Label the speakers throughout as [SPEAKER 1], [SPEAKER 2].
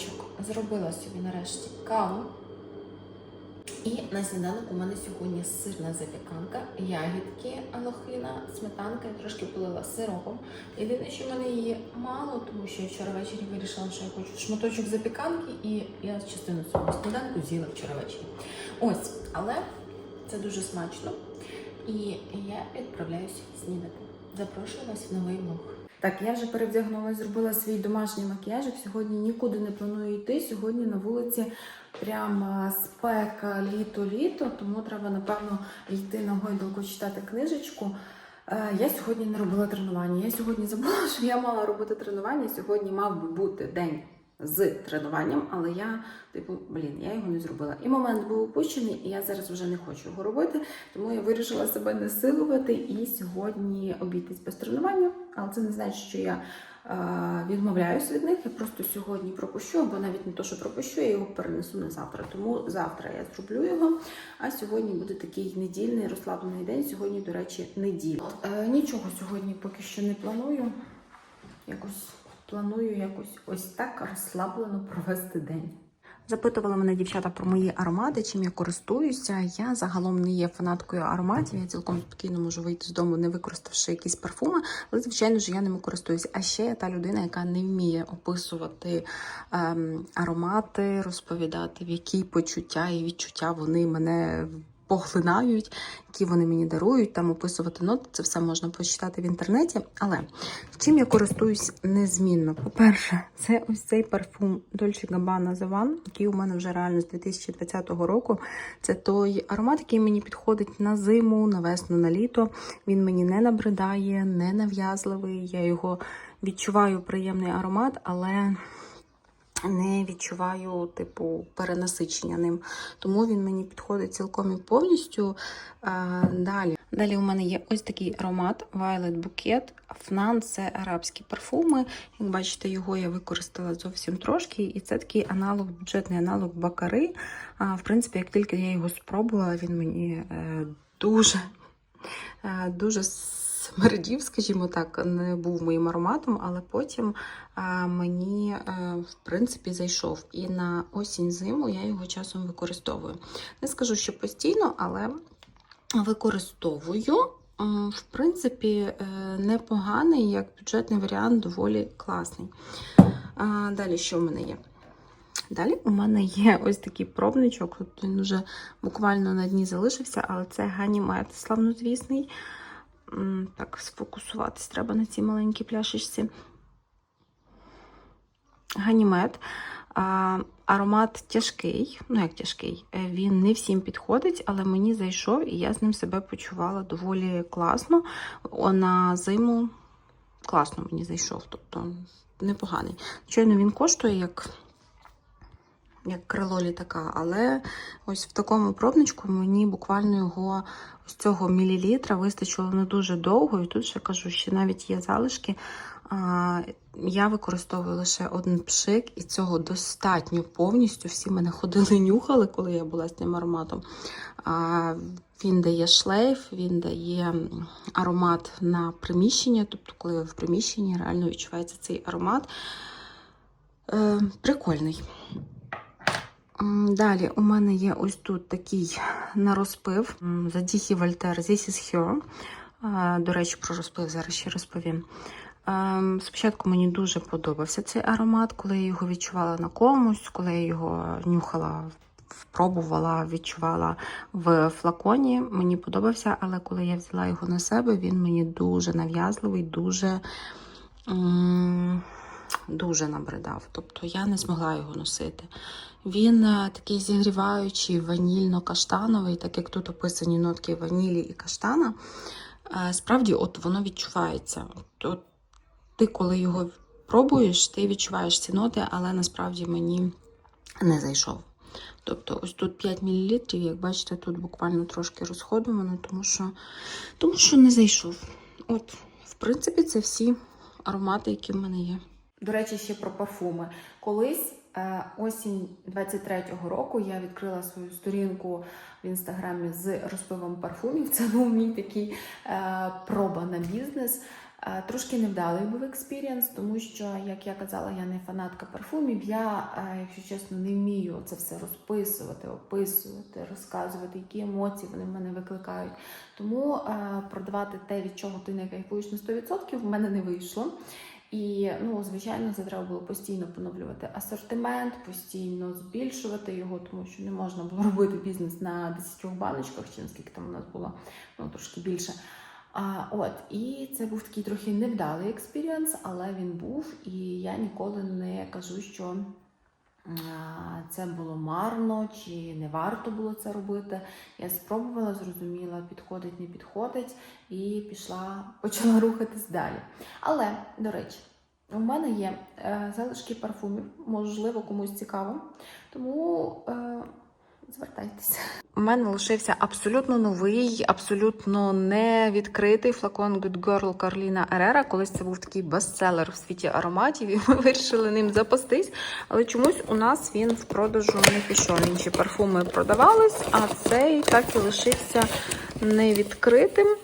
[SPEAKER 1] Добрий. Зробила собі нарешті каву. І на сніданок у мене сьогодні сирна запіканка, ягідки, алохина, сметанка, я трошки полила сиропом. Єдине, що в мене її мало, тому що я вчора ввечері вирішила, що я хочу шматочок запіканки, і я частину цього сніданку з'їла вчора ввечері. Ось, але це дуже смачно. І я відправляюся снідати. Запрошую вас в новий влог. Так, я вже перевдягнулася, зробила свій домашній макіяжик. Сьогодні нікуди не планую йти. Сьогодні на вулиці прямо спека літо-літо, тому треба, напевно, йти на гойдалку читати книжечку. Е, Я сьогодні не робила тренування. Я сьогодні забула, що я мала робити тренування. Сьогодні мав би бути день з тренуванням, але я, типу, блін, я його не зробила. І момент був упущений, і я зараз вже не хочу його робити, тому я вирішила себе не силувати і сьогодні обійтись без тренування. Але це не значить, що я е, відмовляюсь від них. Я просто сьогодні пропущу, або навіть не то, що пропущу, я його перенесу на завтра. Тому завтра я зроблю його. А сьогодні буде такий недільний розслаблений день. Сьогодні, до речі, неділя. Е, нічого сьогодні поки що не планую. Якось планую якось ось так розслаблено провести день.
[SPEAKER 2] Запитували мене дівчата про мої аромати, чим я користуюся. Я загалом не є фанаткою ароматів. Я цілком спокійно можу вийти з дому, не використавши якісь парфуми, але звичайно ж я ними користуюся. А ще я та людина, яка не вміє описувати ем, аромати, розповідати, в які почуття і відчуття вони мене. Поглинають, які вони мені дарують, там описувати ноти, це все можна почитати в інтернеті. Але чим я користуюсь незмінно? По-перше, це ось цей парфум Dolce Gabbana The One, який у мене вже реально з 2020 року. Це той аромат, який мені підходить на зиму, на весну, на літо. Він мені не набридає, не нав'язливий. Я його відчуваю приємний аромат, але не відчуваю, типу, перенасичення ним. Тому він мені підходить цілком і повністю. А, далі. Далі у мене є ось такий аромат Violet Bouquet. Фнан це арабські парфуми. Як бачите, його я використала зовсім трошки. І це такий аналог, бюджетний аналог бакари. А, в принципі, як тільки я його спробувала, він мені е, дуже, е, дуже смердів, скажімо так, не був моїм ароматом, але потім мені, е, в принципі, зайшов. І на осінь-зиму я його часом використовую. Не скажу, що постійно, але використовую. В принципі, е, непоганий, як бюджетний варіант, доволі класний. Далі, що в мене є? Далі у мене є ось такий пробничок. Тут він вже буквально на дні залишився, але це ганімет славнозвісний. Так, сфокусуватись треба на цій маленькій пляшечці. Ганімет. Аромат тяжкий, ну як тяжкий, е, він не всім підходить, але мені зайшов і я з ним себе почувала доволі класно. На зиму класно мені зайшов, тобто непоганий. Звичайно, він коштує як, як крило літака, але ось в такому пробничку мені буквально його ось цього мілілітра вистачило не дуже довго, і тут ще кажу, що навіть є залишки. Я використовую лише один пшик, і цього достатньо повністю. Всі мене ходили, нюхали, коли я була з цим ароматом. Він дає шлейф, він дає аромат на приміщення, тобто, коли ви в приміщенні, реально відчувається цей аромат. Е, Прикольний. Далі у мене є ось тут такий на розпив Задіхі Вольтер This is Her. До речі, про розпив зараз ще розповім. Спочатку мені дуже подобався цей аромат, коли я його відчувала на комусь, коли я його нюхала, пробувала, відчувала в флаконі. Мені подобався, але коли я взяла його на себе, він мені дуже нав'язливий, дуже. Дуже набридав, тобто я не змогла його носити. Він е, такий зігріваючий, ванільно-каштановий, так як тут описані нотки ванілі і каштана. Е, Справді, от воно відчувається. От ти, коли його пробуєш, ти відчуваєш ці ноти, але насправді мені не зайшов. Тобто, ось тут 5 мл, як бачите, тут буквально трошки розходовано, тому що, тому що не зайшов. От, в принципі, це всі аромати, які в мене є.
[SPEAKER 1] До речі, ще про парфуми. Колись е, осінь 23-го року я відкрила свою сторінку в інстаграмі з розпивом парфумів. Це був мій такий е, проба на бізнес. Е, Трошки невдалий був експірієнс, тому що, як я казала, я не фанатка парфумів. Я, якщо чесно, не вмію це все розписувати, описувати, розказувати, які емоції вони в мене викликають. Тому продавати те, від чого ти не кайфуєш на 100%, в мене не вийшло. І ну, звичайно, це треба було постійно поновлювати асортимент, постійно збільшувати його, тому що не можна було робити бізнес на 10 баночках, чи наскільки там у нас було ну, трошки більше. А, от, і це був такий трохи невдалий експірієнс, але він був, і я ніколи не кажу, що це було марно чи не варто було це робити. Я спробувала, зрозуміла, підходить, не підходить, і пішла, почала рухатись далі. Але, до речі, у мене є е, залишки парфумів, можливо, комусь цікаво. Тому е, звертайтеся.
[SPEAKER 2] У мене лишився абсолютно новий, абсолютно не відкритий флакон Good Girl Карліна Ерера. Колись це був такий бестселер в світі ароматів, і ми вирішили ним запастись. Але чомусь у нас він в продажу не пішов. Інші парфуми продавались, а цей так і лишився невідкритим.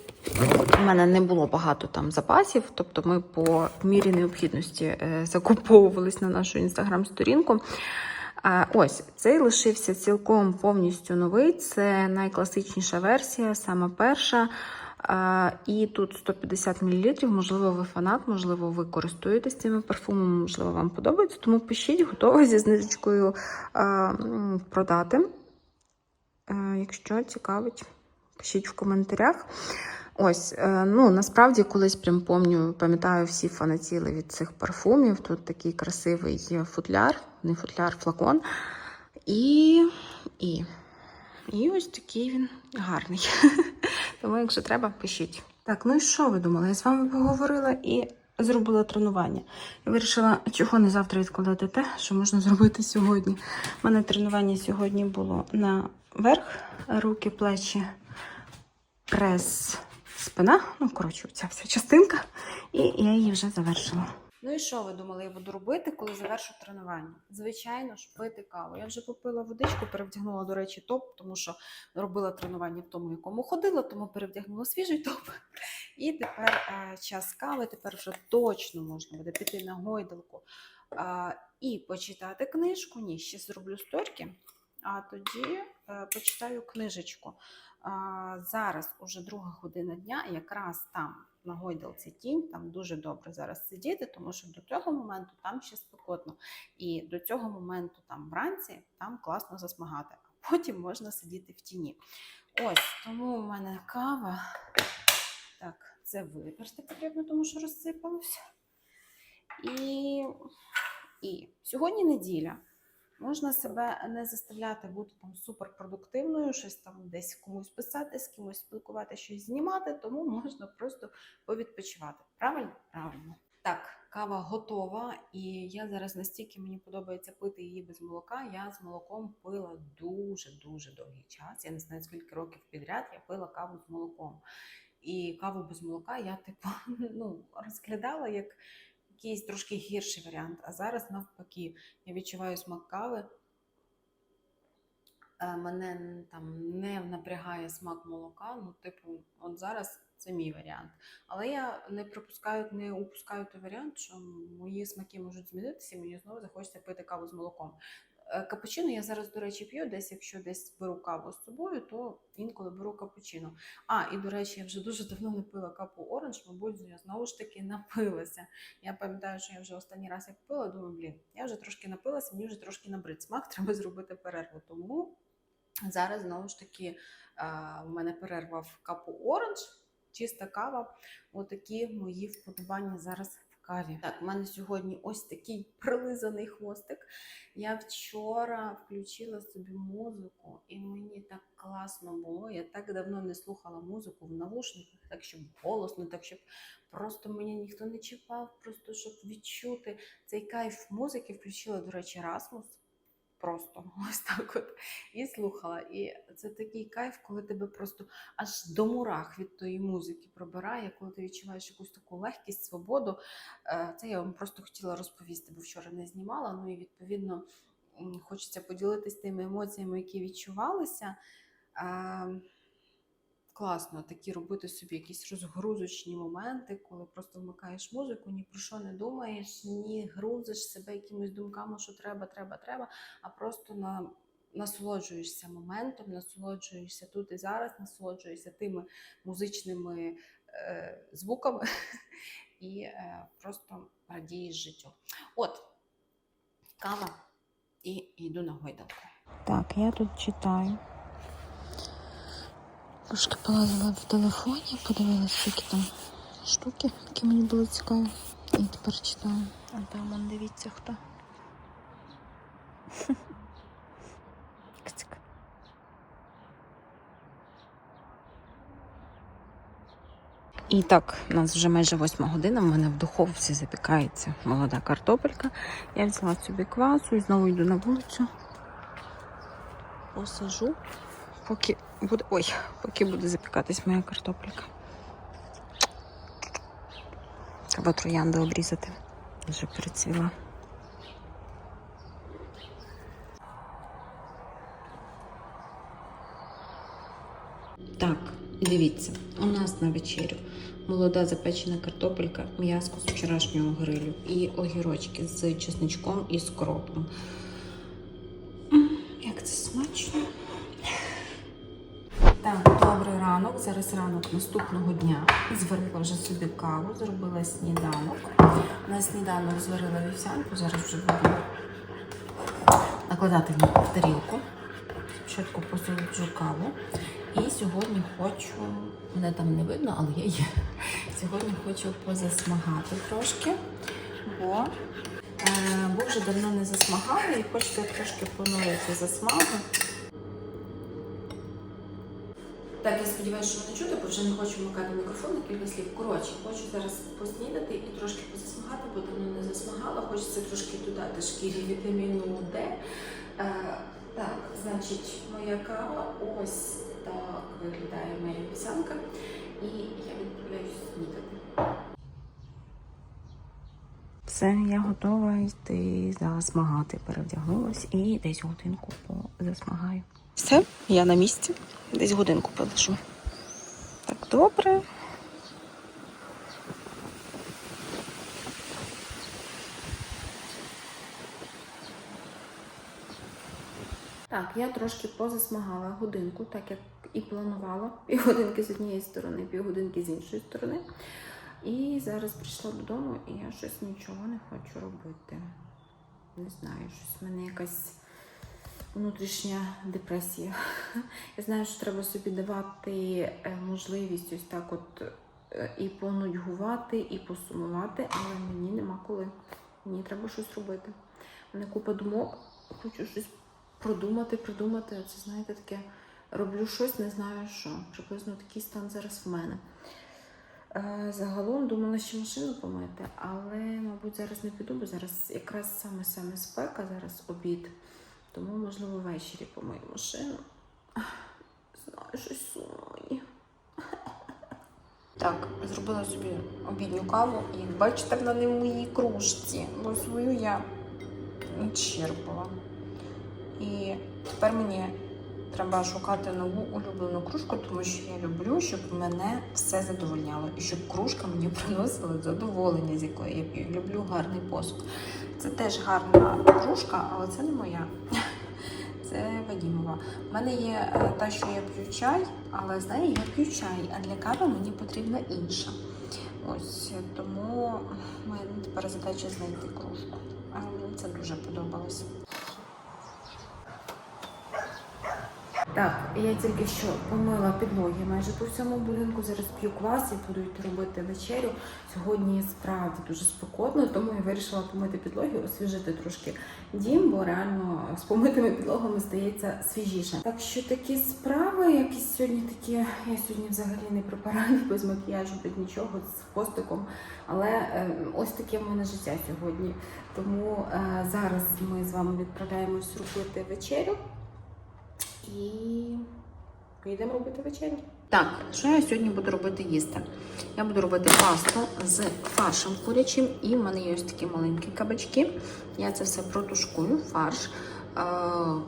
[SPEAKER 2] У мене не було багато там запасів, тобто ми по мірі необхідності е, закуповувались на нашу інстаграм-сторінку. Ось цей лишився цілком повністю новий. Це найкласичніша версія, саме перша. І тут 150 мл. Можливо, ви фанат, можливо, ви користуєтесь цими парфумами, можливо, вам подобається. Тому пишіть, готова зі знижечкою продати. Е, Якщо цікавить, пишіть в коментарях. Ось, е, ну насправді колись прям помню, пам'ятаю, всі фанатіли від цих парфумів. Тут такий красивий футляр, не футляр, флакон. І, і, і ось такий він гарний. Тому, якщо треба, пишіть. Так, ну і що ви думали? Я з вами поговорила і зробила тренування. Я вирішила, чого не завтра відкладати те, що можна зробити сьогодні. У мене тренування сьогодні було наверх, руки, плечі, прес, спина. Ну, коротше, ця вся частинка. І я її вже завершила. Ну і що ви думали, я буду робити, коли завершу тренування? Звичайно ж, пити каву. Я вже попила водичку, перевдягнула, до речі, топ, тому що робила тренування в тому, в якому ходила, тому перевдягнула свіжий топ. І тепер е, час кави, тепер вже точно можна буде піти на гойдалку е, і почитати книжку. Ні, ще зроблю сторіки, а тоді е, почитаю книжечку. А, зараз уже друга година дня, якраз там на гойдалці тінь, там дуже добре зараз сидіти, тому що до цього моменту там ще спекотно. І до цього моменту там вранці там класно засмагати, а потім можна сидіти в тіні. Ось, тому у мене кава. Так, це виперти потрібно, тому що розсипалося. І, і сьогодні неділя. Можна себе не заставляти бути там суперпродуктивною, щось там десь комусь писати, з кимось спілкувати, щось знімати, тому можна просто повідпочивати. Правильно? Правильно. Так, кава готова, і я зараз настільки мені подобається пити її без молока. Я з молоком пила дуже-дуже довгий час. Я не знаю, скільки років підряд я пила каву з молоком. І каву без молока я типу ну, розглядала як якийсь трошки гірший варіант. А зараз навпаки, я відчуваю смак кави. Е, Мене там не напрягає смак молока. Ну, типу, от зараз це мій варіант. Але я не пропускаю, не упускаю той варіант, що мої смаки можуть змінитися, і мені знову захочеться пити каву з молоком. Е, Капучино я зараз, до речі, п'ю. Десь, якщо десь беру каву з собою, то інколи беру капучино. А, і до речі, я вже дуже давно не пила капу оранж, мабуть, я знову ж таки напилася. Я пам'ятаю, що я вже останній раз як пила, думаю, блін, я вже трошки напилася, мені вже трошки набрид смак, треба зробити перерву. Тому зараз знову ж таки а, у мене перерва в капу оранж, чиста кава. Отакі мої вподобання зараз в каві. Так, у мене сьогодні ось такий прилизаний хвостик. Я вчора включила собі музику, і мені так класно було. Я так давно не слухала музику в навушниках, так щоб голосно, так щоб просто мені ніхто не чіпав, просто щоб відчути цей кайф музики. Включила, до речі, Расмус. Просто ось так от і слухала. І це такий кайф, коли тебе просто аж до мурах від тої музики пробирає, коли ти відчуваєш якусь таку легкість, свободу. Е, Це я вам просто хотіла розповісти, бо вчора не знімала. Ну і відповідно хочеться поділитися тими емоціями, які відчувалися. Класно такі робити собі якісь розгрузочні моменти, коли просто вмикаєш музику, ні про що не думаєш, ні грузиш себе якимись думками, що треба, треба, треба, а просто на. Насолоджуєшся моментом, насолоджуєшся тут і зараз, насолоджуєшся тими музичними е, звуками і е, просто радієш життю. От, кава і йду на гойдалку. Так, я тут читаю. Трошки полазила в телефоні, подивилася, які там штуки, які мені були цікаві. І тепер читаю. А там он дивіться хто. І так, у нас вже майже восьма година. в мене в духовці запікається молода картопелька. Я взяла собі квасу і знову йду на вулицю. Посажу, поки буде. Ой, поки буде запікатись моя картопелька. Треба троянди обрізати. Вже прицвіла. Так, дивіться, у нас на вечерю молода запечена картопелька, м'яско з вчорашнього грилю і огірочки з чесничком і з. Як це смачно. Зараз ранок наступного дня. Зварила вже собі каву, зробила сніданок. На сніданок зварила вівсянку, зараз вже буду накладати в тарілку. Спочатку посолоджу каву. І сьогодні хочу, мене там не видно, але я є. Сьогодні хочу позасмагати трошки, бо, е, бо вже давно не засмагала і хочеться трошки поновити засмагу. Так, я сподіваюся, що мене чути, бо вже не хочу вмикати мікрофон на кілька слів. Коротше, хочу зараз поснідати і трошки позасмагати, бо давно не засмагала. Хочеться трошки додати шкірі вітаміну Д. Е, так, значить, моя кава ось так виглядає моя вівсянка. І я відправляюсь снідати. Все, я готова йти засмагати. Перевдягнулась і десь годинку позасмагаю. Все, я на місці. Десь годинку полежу. Так, добре. Так, я трошки позасмагала годинку, так як і планувала. Півгодинки з однієї сторони, півгодинки з іншої сторони. І зараз прийшла додому, і я щось нічого не хочу робити. Не знаю, щось в мене якась внутрішня депресія. Я знаю, що треба собі давати е, можливість ось так от е, і понудьгувати, і посумувати, але мені нема коли. Мені треба щось робити. У мене купа думок, хочу щось продумати, придумати. Це знаєте, таке роблю щось, не знаю що. Приблизно такий стан зараз в мене. Е, Загалом думала ще машину помити, але, мабуть, зараз не піду, бо зараз якраз саме-саме спека, зараз обід. Тому, можливо, ввечері помию машину. Знаю, щось сумно. Так, зробила собі обідню каву, і бачите, вона не в моїй кружці, бо свою я відчерпала. І тепер мені треба шукати нову улюблену кружку, тому що я люблю, щоб мене все задовольняло. І щоб кружка мені приносила задоволення, з якої я п'ю. Люблю гарний посуд. Це теж гарна кружка, але це не моя. Це Вадімова. У мене є е, та, що я п'ю чай, але з я п'ю чай, а для кави мені потрібна інша. Ось тому мене тепер задача знайти кружку. А мені це дуже подобалося. Так, я тільки що помила підлоги майже по всьому будинку. Зараз п'ю квас і буду йти робити вечерю. Сьогодні справді дуже спекотно, тому я вирішила помити підлоги, освіжити трошки дім, бо реально з помитими підлогами стається свіжіше. Так що такі справи, якісь сьогодні такі. Я сьогодні взагалі не припараю без макіяжу, без нічого з хвостиком. Але е, ось таке в мене життя сьогодні. Тому е, зараз ми з вами відправляємось робити вечерю. І йдемо робити вечерю. Так, що я сьогодні буду робити їсти? Я буду робити пасту з фаршем курячим, і в мене є ось такі маленькі кабачки. Я це все протушкую, фарш, Е,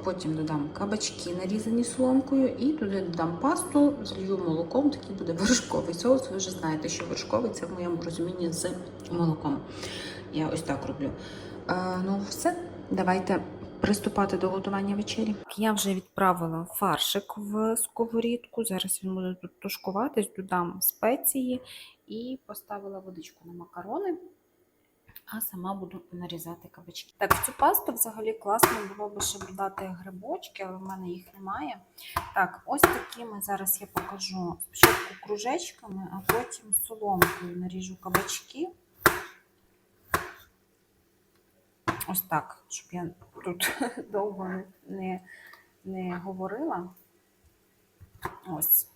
[SPEAKER 2] Потім додам кабачки, нарізані соломкою, і туди додам пасту, залью молоком, такий буде вершковий соус. Ви вже знаєте, що вершковий це в моєму розумінні з молоком. Я ось так роблю. Е, Ну, все, давайте приступати до готування вечері. Я вже відправила фаршик в сковорідку. Зараз він буде тут тушкуватись, додам спеції і поставила водичку на макарони а сама буду нарізати кабачки. Так, в цю пасту взагалі класно було б ще додати грибочки, але в мене їх немає. Так, ось такими зараз я покажу спочатку кружечками, а потім соломкою наріжу кабачки. Ось так, щоб я тут довго не, не, говорила. Ось.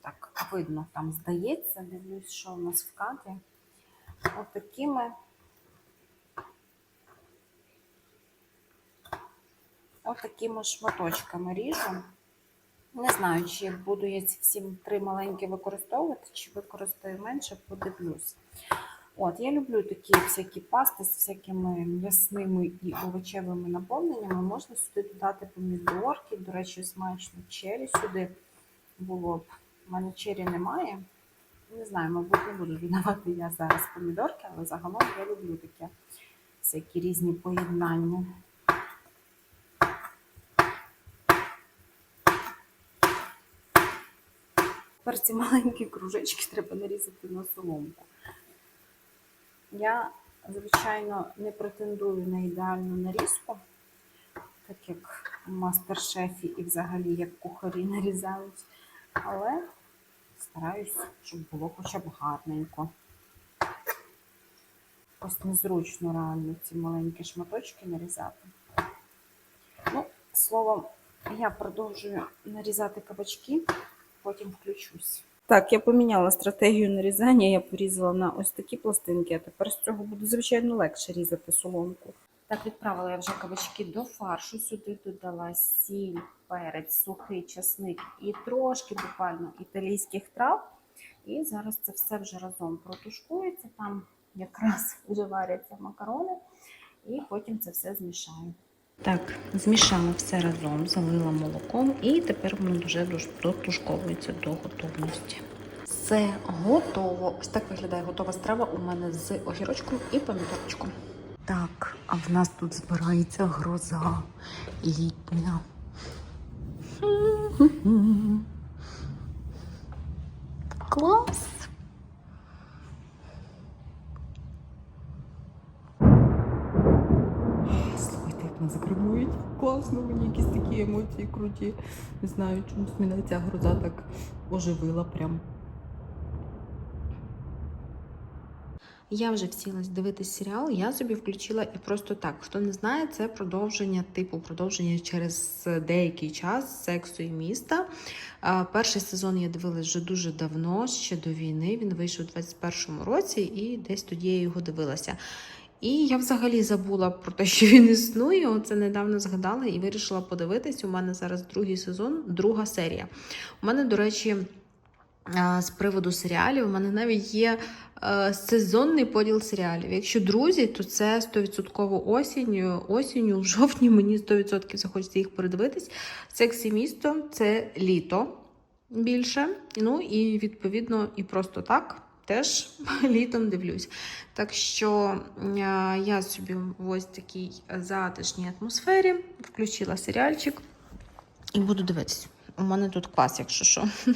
[SPEAKER 2] Так, видно, там здається, дивлюсь, що у нас в кадрі отакими отакими шматочками ріжу. Не знаю, чи буду я ці всі три маленькі використовувати, чи використаю менше, подивлюсь. От, я люблю такі всякі пасти з всякими м'ясними і овочевими наповненнями. Можна сюди додати помідорки, до речі, смачно чері сюди було б. У мене чері немає. Не знаю, мабуть, не буду додавати я зараз помідорки, але загалом я люблю таке всякі різні поєднання. Тепер ці маленькі кружечки треба нарізати на соломку. Я, звичайно, не претендую на ідеальну нарізку, так як в мастер-шефі і взагалі як кухарі нарізають, але стараюсь, щоб було хоча б гарненько. Ось незручно реально ці маленькі шматочки нарізати. Ну, словом, я продовжую нарізати кабачки, потім включусь. Так, я поміняла стратегію нарізання, я порізала на ось такі пластинки, а тепер з цього буде, звичайно, легше різати соломку. Так, відправила я вже кабачки до фаршу. Сюди додала сіль, перець, сухий часник і трошки буквально італійських трав. І зараз це все вже разом протушкується. Там якраз вже варяться макарони, і потім це все змішаю. Так, змішала все разом, залила молоком, і тепер воно вже дотушковується до готовності. Все готово. Ось так виглядає готова страва у мене з огірочком і помідорчиком. Так, а в нас тут збирається гроза літня. Клас! Слухайте, як нас гримують. Класно, мені якісь такі емоції круті. Не знаю, чомусь мене ця гроза так оживила прям. Я вже всілась дивитись серіал, я собі включила і просто так. Хто не знає, це продовження, типу продовження через деякий час сексу і міста. Перший сезон я дивилась вже дуже давно, ще до війни. Він вийшов у 21-му році, і десь тоді я його дивилася. І я взагалі забула про те, що він існує. Оце недавно згадала і вирішила подивитись. У мене зараз другий сезон, друга серія. У мене, до речі, з приводу серіалів, у мене навіть є е, сезонний поділ серіалів. Якщо друзі, то це 100% осінню. Осінню, в жовтні мені 100% захочеться їх передивитись. Сексі місто це літо більше. Ну і відповідно, і просто так. Теж літом дивлюсь. Так що е, я собі в ось такій затишній атмосфері включила серіальчик і буду дивитись. У мене тут клас, якщо що.